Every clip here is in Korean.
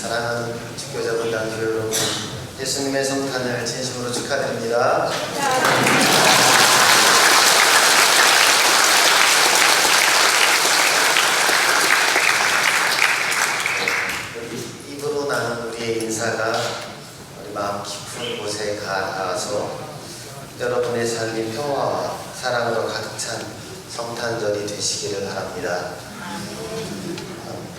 사랑하는 직교자분 단주 여러분, 예수님의 성탄을 진심으로 축하드립니다. 입으로 나는 우리의 인사가 우리 마음 깊은 곳에 가서 여러분의 삶이 평화와 사랑으로 가득 찬 성탄절이 되시기를 바랍니다.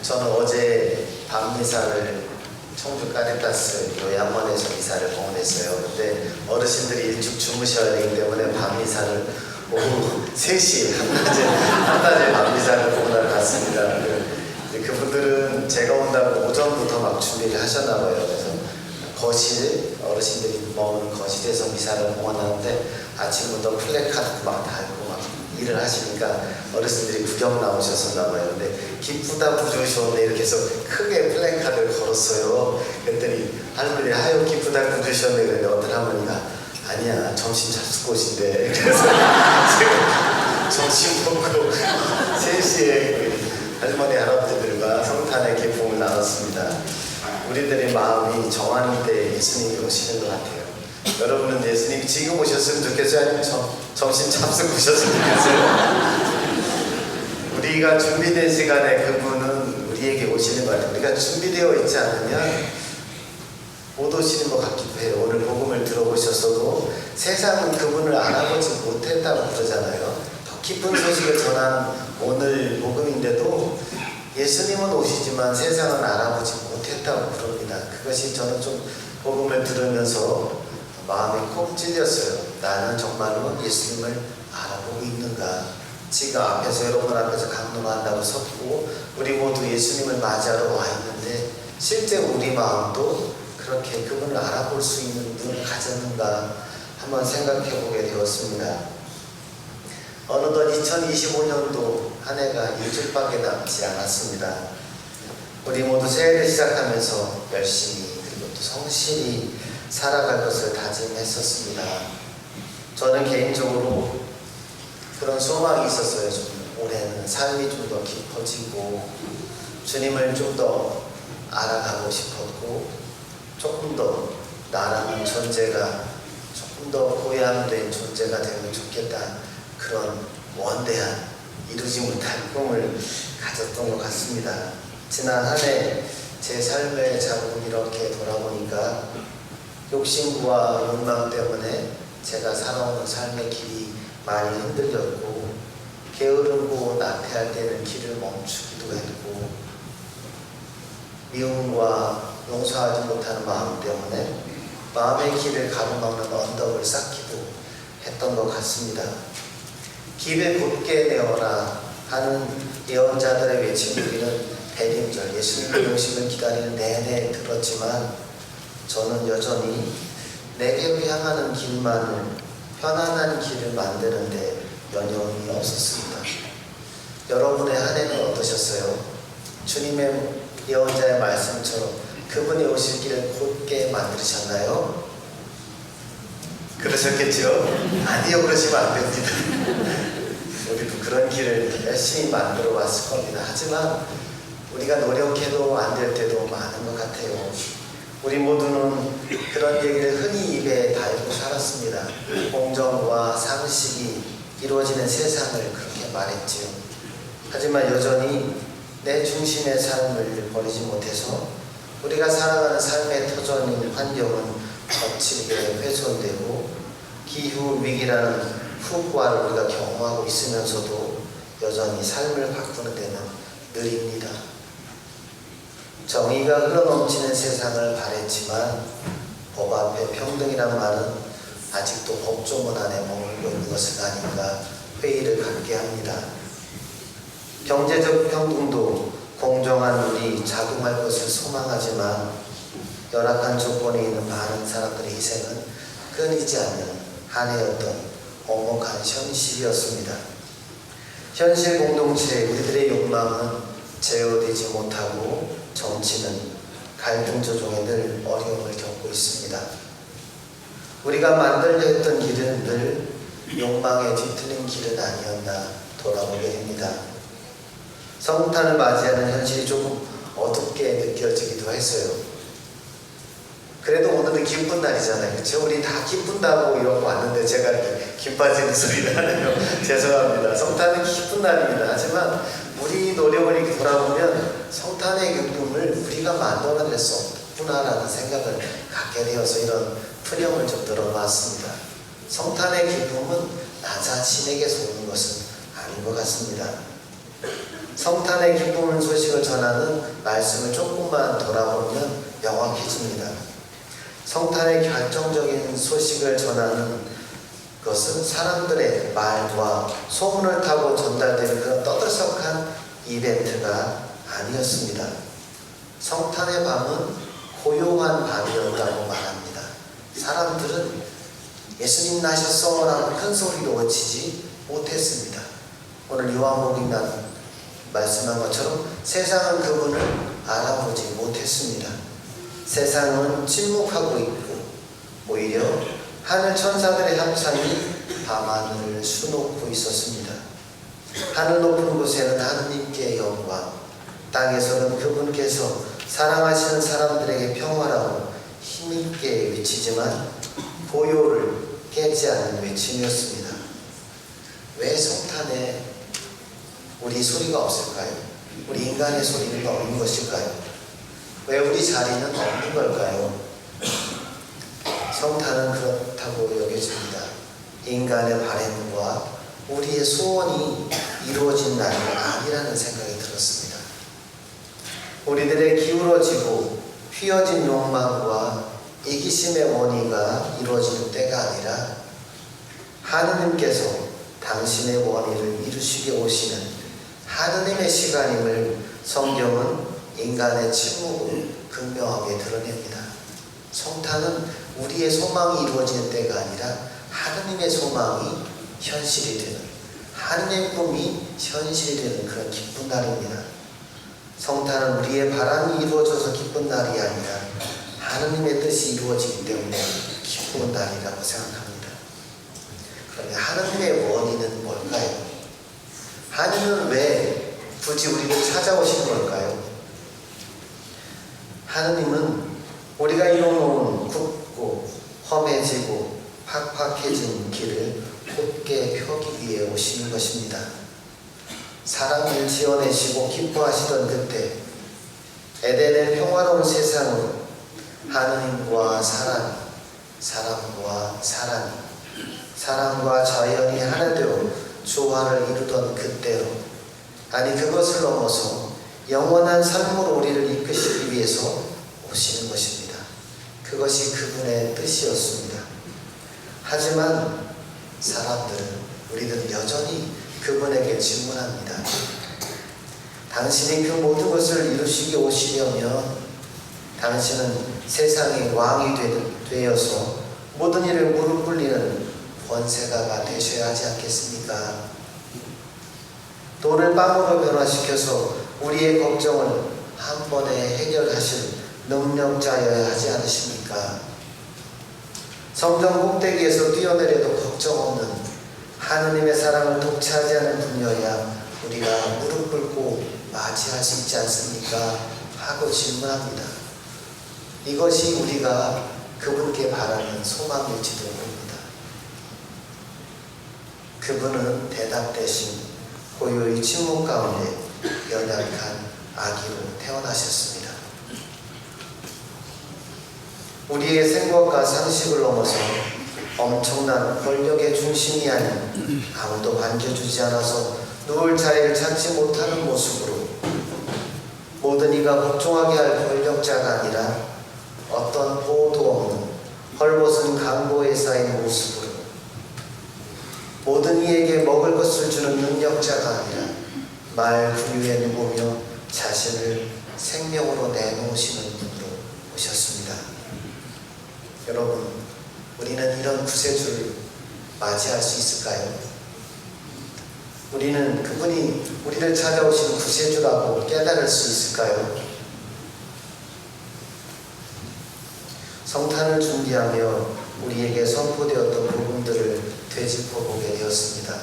저는 어제 밤미사를 청주 까레타스 요양원에서 미사를 봉헌했어요. 근데 어르신들이 일찍 주무셔야 되기 때문에 밤 미사를 오후 3시 한낮에 한낮에 밤 미사를 봉헌하러 갔습니다. 그- 그분들은 제가 온다고 오전부터 막 준비를 하셨나 봐요. 그래서 거실 어르신들이 머무는 거실에서 미사를 봉헌하는데 아침부터 플래카드 막 달고 막 일을 하시니까 어르신들이 구경 나오셨었나 봐요. 근데 기쁘다 부르셨네 이렇게 해서 크게 플래카드를 걸었어요. 그랬더니 할머니 하여 기쁘다 부르셨네 그랬는데 어떤 할머니가 아니야 점심 잡수 곳인데 그래서 제가 점심 먹고 3시에 할머니 할아버지들과 성탄의 기쁨을 나눴습니다. 우리들의 마음이 정하는 때 예수님이 오시는 것 같아요. 여러분은 예수님이 지금 오셨으면 좋겠어요? 아니면 점, 점심 잡수 오셨으면 좋겠어요? 우리가 준비된 시간에 그분은 우리에게 오시는 것 같아요. 우리가 준비되어 있지 않으면 못 오시는 것 같기도 해요. 오늘 복음을 들어보셨어도 세상은 그분을 알아보지 못했다고 그러잖아요. 더 깊은 소식을 전하는 오늘 복음인데도 예수님은 오시지만 세상은 알아보지 못했다고 그럽니다. 그것이 저는 좀 복음을 들으면서 마음이 콕 찔렸어요. 나는 정말로 예수님을 알아보고 있는가? 지금 앞에서 여러분 앞에서 강론한다고 섰고 우리 모두 예수님을 맞이하러 와 있는데 실제 우리 마음도 그렇게 그분을 알아볼 수 있는 눈을 가졌는가 한번 생각해 보게 되었습니다. 어느덧 2025년도 한 해가 일주일밖에 남지 않았습니다. 우리 모두 새해를 시작하면서 열심히 그리고 또 성실히 살아갈 것을 다짐했었습니다. 저는 개인적으로 그런 소망이 있었어요. 좀 올해는 삶이 좀 더 깊어지고 주님을 좀 더 알아가고 싶었고 조금 더 나라는 존재가 조금 더 고양된 존재가 되면 좋겠다. 그런 원대한 이루지 못한 꿈을 가졌던 것 같습니다. 지난 한 해 제 삶의 자금 이렇게 돌아보니까 욕심과 욕망 때문에 제가 살아오는 삶의 길이 많이 흔들렸고 게으르고 나태할 때는 길을 멈추기도 했고 미움과 용서하지 못하는 마음 때문에 마음의 길을 가로막는 언덕을 쌓기도 했던 것 같습니다. 길을 곧게 내어라 하는 예언자들의 외침 우리는 대림절 예수님의 오심을 기다리는 내내 들었지만 저는 여전히 내게로 향하는 길만을 편안한 길을 만드는데 연연이 없었습니다. 여러분의 한 해는 어떠셨어요? 주님의 예언자의 말씀처럼 그분이 오실 길을 곧게 만드셨나요? 그러셨겠죠? 아니요, 그러시면 안 됩니다. 우리도 그런 길을 열심히 만들어 왔을 겁니다. 하지만 우리가 노력해도 안 될 때도 많은 것 같아요. 우리 모두는 그런 얘기를 흔히 입에 달고 살았습니다. 공정과 상식이 이루어지는 세상을 그렇게 말했지요. 하지만 여전히 내 중심의 삶을 버리지 못해서 우리가 살아가는 삶의 터전인 환경은 거칠게 훼손되고 기후 위기라는 후과를 우리가 경험하고 있으면서도 여전히 삶을 바꾸는 데는 느립니다. 정의가 흘러넘치는 법 앞에 평등이란 말은 아직도 법조문 안에 머물고 있는 것은 아닌가 회의를 갖게 합니다. 경제적 평등도 공정한 우리 작용할 것을 소망하지만 열악한 조건에 있는 많은 사람들의 희생은 끊이지 않는 한 해였던 엄혹한 현실이었습니다. 현실 공동체 우리들의 욕망은 제어되지 못하고 정치는 갈등 조정에 늘 어려움을 겪고 있습니다. 우리가 만들려 했던 길은 늘 욕망에 뒤틀린 길은 아니었나 돌아보게 됩니다. 성탄을 맞이하는 현실이 조금 어둡게 느껴지기도 했어요. 그래도 오늘은 기쁜 날이잖아요. 그렇죠? 우리 다 기쁜다고 이러고 왔는데 제가 이렇게 기 빠지는 소리를 하네요. 죄송합니다. 성탄은 기쁜 날입니다. 하지만 우리 노력을 돌아보면 성탄의 기쁨을 우리가 만들어낼 수 없 구나라는 생각을 갖게 되어서 이런 프령을 좀 들어봤습니다. 성탄의 기쁨은 나 자신에게서 오는 것은 아닌 것 같습니다. 성탄의 기쁨을 소식을 전하는 말씀을 조금만 돌아보면 명확해집니다. 성탄의 결정적인 소식을 전하는 것은 사람들의 말과 소문을 타고 전달되는 그런 떠들썩한 이벤트가 아니었습니다. 성탄의 밤은 고요한 밤이었다고 말합니다. 사람들은 예수님 나셨어라고 큰 소리로 외치지 못했습니다. 오늘 요한복음 난 말씀한 것처럼 세상은 그분을 알아보지 못했습니다. 세상은 침묵하고 있고 오히려 하늘 천사들의 합창이 밤하늘을 수놓고 있었습니다. 하늘 높은 곳에는 하느님께 영광, 땅에서는 그분께서 사랑하시는 사람들에게 평화라고 힘있게 외치지만 고요를 깨지 않는 외침이었습니다. 왜 성탄에 우리 소리가 없을까요? 우리 인간의 소리는 없는 것일까요? 왜 우리 자리는 없는 걸까요? 성탄은 그렇다고 여겨집니다. 인간의 바램과 우리의 소원이 이루어진 날이 아니라는 생각이. 우리들의 기울어지고 휘어진 욕망과 이기심의 원의가 이루어지는 때가 아니라 하느님께서 당신의 원의를 이루시게 오시는 하느님의 시간임을 성경은 인간의 침묵을 극명하게 드러냅니다. 성탄은 우리의 소망이 이루어지는 때가 아니라 하느님의 소망이 현실이 되는 하느님의 꿈이 현실이 되는 그런 기쁜 날입니다. 성탄은 우리의 바람이 이루어져서 기쁜 날이 아니라 하느님의 뜻이 이루어지기 때문에 기쁜 날이라고 생각합니다. 그러면 하느님의 원인은 뭘까요? 하느님은 왜 굳이 우리를 찾아오시는 걸까요? 하느님은 우리가 이뤄놓은 굽고 험해지고 팍팍해진 길을 곧게 펴기 위해 오시는 것입니다. 사랑을 지어내시고 기뻐하시던 그때 에덴의 평화로운 세상으로 하느님과 사람이 사람과 사람이 사람과 자연이 하나 되어 조화를 이루던 그때로 아니 그것을 넘어서 영원한 삶으로 우리를 이끄시기 위해서 오시는 것입니다. 그것이 그분의 뜻이었습니다. 하지만 사람들은 우리들은 여전히 그분에게 질문합니다. 당신이 그 모든 것을 이루시기 오시려면 당신은 세상의 왕이 되어서 모든 일을 무릎 꿇리는 권세가가 되셔야 하지 않겠습니까? 돈을 빵으로 변화시켜서 우리의 걱정을 한 번에 해결하실 능력자여야 하지 않으십니까? 성전 꼭대기에서 뛰어내려도 걱정 없는 하느님의 사랑을 독차지 하는 분이어야 우리가 무릎 꿇고 맞이할 수 있지 않습니까? 하고 질문합니다. 이것이 우리가 그분께 바라는 소망일지도 모릅니다. 그분은 대답 대신 고요히 침묵 가운데 연약한 아기로 태어나셨습니다. 우리의 생각과 상식을 넘어서 엄청난 권력의 중심이 아닌 아무도 반겨주지 않아서 누울 자리를 찾지 못하는 모습으로 모든 이가 복종하게 할 권력자가 아니라 어떤 보호도 없는 헐벗은 강보에 쌓인 모습으로 모든 이에게 먹을 것을 주는 능력자가 아니라 말 부유에 누우며 자신을 생명으로 내놓으시는 분으로 오셨습니다. 여러분, 우리는 이런 구세주를 맞이할 수 있을까요? 우리는 그분이 우리를 찾아오신 구세주라고 깨달을 수 있을까요? 성탄을 준비하며 우리에게 선포되었던 부분들을 되짚어 보게 되었습니다.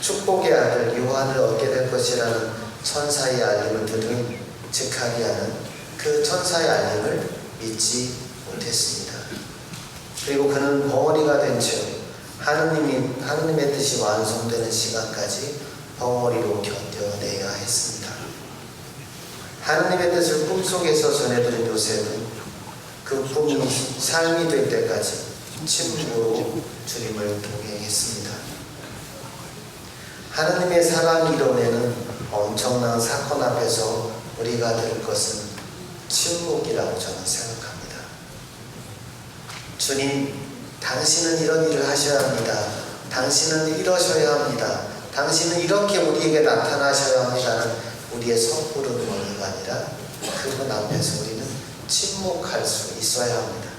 축복의 아들 요한을 얻게 될 것이라는 천사의 알림을 들은 즉하리하는 그 천사의 알림을 믿지 못했습니다. 그리고 그는 벙어리가 된 채 하느님이 하느님의 뜻이 완성되는 시간까지 벙어리로 견뎌내야 했습니다. 하느님의 뜻을 꿈속에서 전해드린 요셉은 그 꿈이 삶이 될 때까지 침묵으로 주님을 동행했습니다. 하느님의 사랑이 이뤄내는 엄청난 사건 앞에서 우리가 들 것은 침묵이라고 저는 생각합니다. 주님, 당신은 이런 일을 하셔야 합니다. 당신은 이러셔야 합니다. 당신은 이렇게 우리에게 나타나셔야 합니다는 우리의 섣부른 원의가 아니라 그분 앞에서 우리는 침묵할 수 있어야 합니다.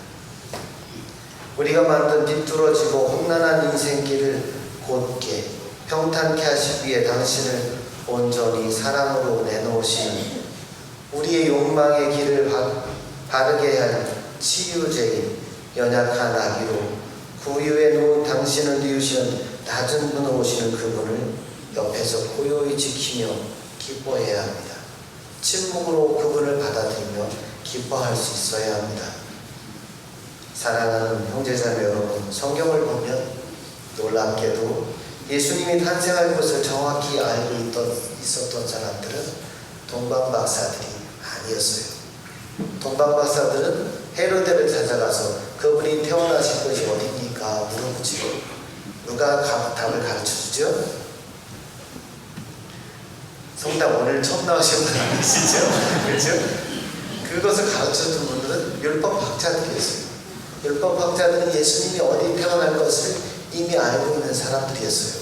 우리가 만든 비뚤어지고 험난한 인생길을 곧게 평탄케 하시기 위해 당신을 온전히 사랑으로 내놓으시는 우리의 욕망의 길을 바, 바르게 할 치유제인 연약한 아기로 구유에 놓은 당신을 뉘우시는 낮은 분으로 오시는 그분을 옆에서 고요히 지키며 기뻐해야 합니다. 침묵으로 그분을 받아들이며 기뻐할 수 있어야 합니다. 사랑하는 형제자매 여러분, 성경을 보면 놀랍게도 예수님이 탄생할 것을 정확히 알고 있던, 있었던 사람들은 동방박사들이 아니었어요. 동방박사들은 헤로데를 찾아가서 그분이 태어나실 곳이 어디입니까? 물어보지요. 누가 가- 답을 가르쳐 주죠? 성당 오늘 처음 나오신 분 아니시죠? 그렇죠? 그것을 가르쳐 준 분들은 율법 학자들이었어요. 율법 학자들은 예수님이 어디 태어날 것을 이미 알고 있는 사람들이었어요.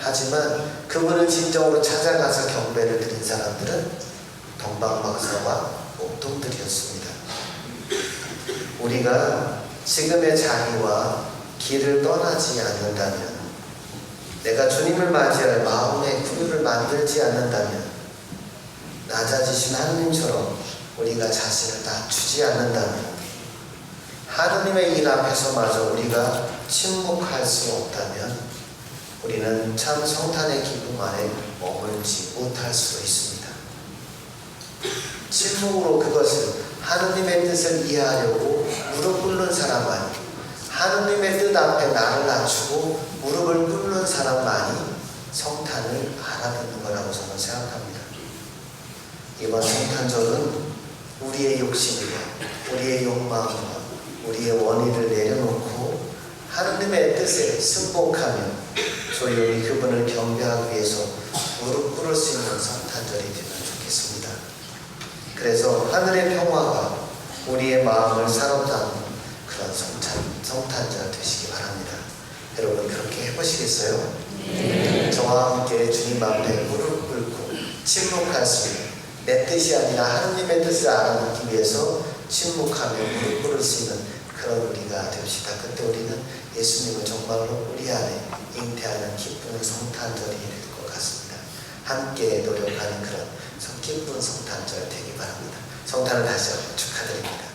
하지만 그분을 진정으로 찾아가서 경배를 드린 사람들은 동방박사와 목동들이었습니다. 우리가 지금의 자리와 길을 떠나지 않는다면 내가 주님을 맞이할 마음의 구유를 만들지 않는다면 낮아지신 하느님처럼 우리가 자신을 낮추지 않는다면 하느님의 일 앞에서마저 우리가 침묵할 수 없다면 우리는 참 성탄의 기쁨 안에 머물지 못할 수도 있습니다. 침묵으로 그것을 하느님의 뜻을 이해하려고 무릎 꿇는 사람만이 하느님의 뜻 앞에 나를 낮추고 무릎을 꿇는 사람만이 성탄을 알아듣는 거라고 저는 생각합니다. 이번 성탄절은 우리의 욕심과 우리의 욕망과 우리의 원의를 내려놓고 하느님의 뜻에 승복하며 조용히 그분을 경배하기 위해서 무릎 꿇을 수 있는 성탄절이 좋겠습니다. 그래서 하늘의 평화가 우리의 마음을 사로잡는 그런 성탄, 성탄절 되시기 바랍니다. 여러분 그렇게 해보시겠어요? 저와 함께 주님 앞에 무릎 꿇고 침묵할 수 있는 내 뜻이 아니라 하느님의 뜻을 알아듣기 위해서 침묵하며 무릎 꿇을 수 있는 그런 우리가 됩시다. 그때 우리는 예수님을 정말로 우리 안에 잉태하는 기쁜 성탄절이 될 것 같습니다. 함께 노력하는 그런 성기쁜 성탄절 되기 바랍니다. 성탄을 다시 축하드립니다.